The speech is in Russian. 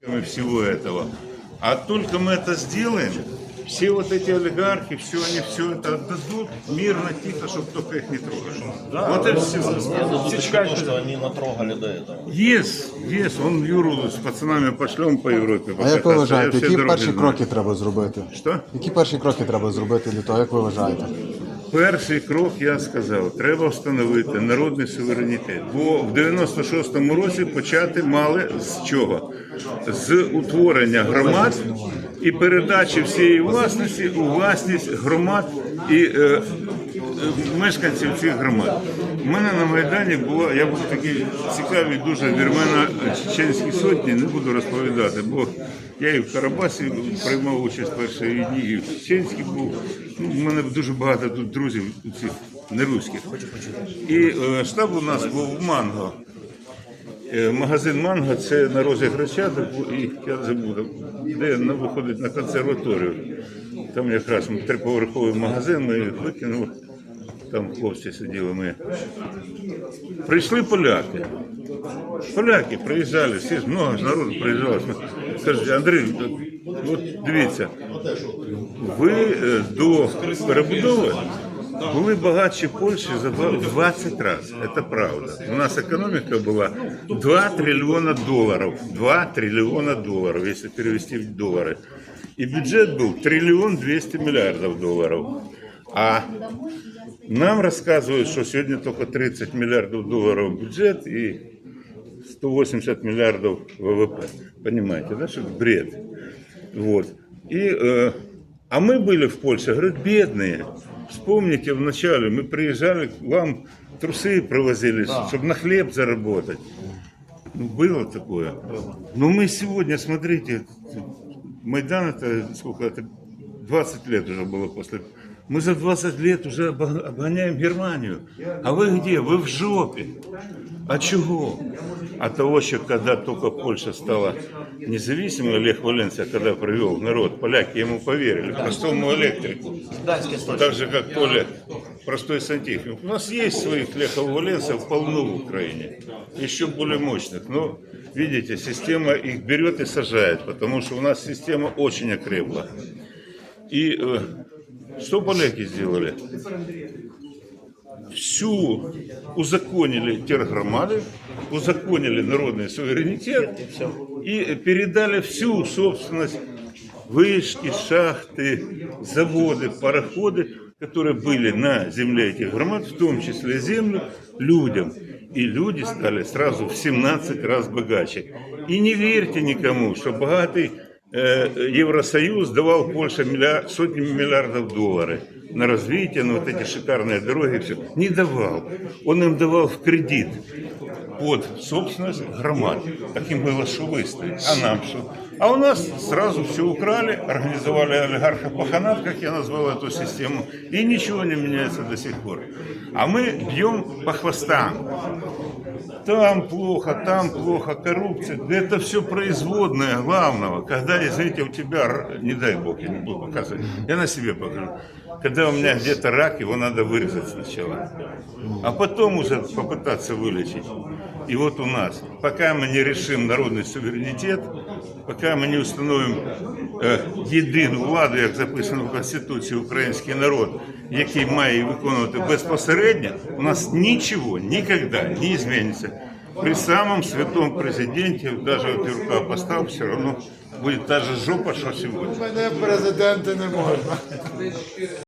и всего этого. А только мы это сделаем, все вот эти олигархи, все они все это отдадут мирно, тихо, чтобы только их не трогали. вот и все. То, что они натрогали до этого. Єс, єс, он Юру з пацанами пошлем по Європі. А як ви покататися. вважаєте, Я всі які дороги перші знаю. кроки треба зробити? Що? Які перші кроки треба зробити для того, як ви вважаєте? Перший крок я сказав, треба встановити народний суверенітет. Бо в 96-му році почати мали з чого? З утворення громад і передачі всієї власності у власність громад і е, мешканців цих громад. У мене на Майдані було, я був такий цікавий дуже вірмена чеченській сотні, не буду розповідати, бо я і в Карабасі приймав участь в першій війні, і в Чеченській був. Ну, у мене дуже багато тут друзів цих неруських. І е, штаб у нас був в Манго. Е, Магазин Манго це на розі Хрещатик, і я забув, де на виходить на консерваторію. Там якраз триповерховий магазин, ми викинули. Там хлопці сиділи ми. Прийшли поляки. Поляки приїжджали, всі ж много ж народу приїжджало. Кажуть, Андрій, от дивіться, ви е, до перебудови були багатші Польщі за два- в 20 разів. Це правда. У нас економіка була 2 трильйона доларів. 2 трильйона доларів, якщо перевести в долари. І бюджет був трильйон 200 мільярдів доларів. А нам розказують, що сьогодні тільки 30 мільярдів доларів бюджет і 180 миллиардов ВВП. Понимаете, да, что это бред. Вот. И, э, а мы были в Польше, говорят, бедные. Вспомните, вначале мы приезжали, к вам трусы привозили, чтобы на хлеб заработать. Ну, было такое. Но мы сегодня, смотрите, Майдан это сколько это 20 лет уже было после. мы за 20 лет уже обгоняем Германию. А вы где? Вы в жопе. А чего? А того, что когда только Польша стала независимой, Олег Валенция, когда привел народ, поляки ему поверили, простому электрику. Так же, как Толя, простой сантехник. У нас есть своих Лехов Валенцев полно в Украине, еще более мощных. Но, видите, система их берет и сажает, потому что у нас система очень окрепла. И э, что поляки сделали? Всю узаконили тергромады, узаконили народный суверенитет и передали всю собственность вышки, шахты, заводы, пароходы, которые были на земле этих громад, в том числе землю, людям. И люди стали сразу в 17 раз богаче. И не верьте никому, что богатый Евросоюз давал Польше миллиар- сотни миллиардов долларов на развитие, на вот эти шикарные дороги, все. Не давал. Он им давал в кредит под собственность громад. Таким было, что выстоять. А нам что? А у нас сразу все украли, организовали олигарха-паханат, как я назвал эту систему, и ничего не меняется до сих пор. А мы бьем по хвостам. Там плохо, там плохо, коррупция. Да это все производное главного. Когда, извините, у тебя, не дай бог, я не буду показывать, я на себе покажу. Когда у меня где-то рак, его надо вырезать сначала. А потом уже попытаться вылечить. И вот у нас, пока мы не решим народный суверенитет, пока ми не установимо е, єдину владу, як записано в Конституції, український народ, який має виконувати безпосередньо, у нас нічого ніколи не зміниться. При самом святом президенте, даже вот рука постав, все равно будет та же жопа, что сегодня. Мене президенти не можна.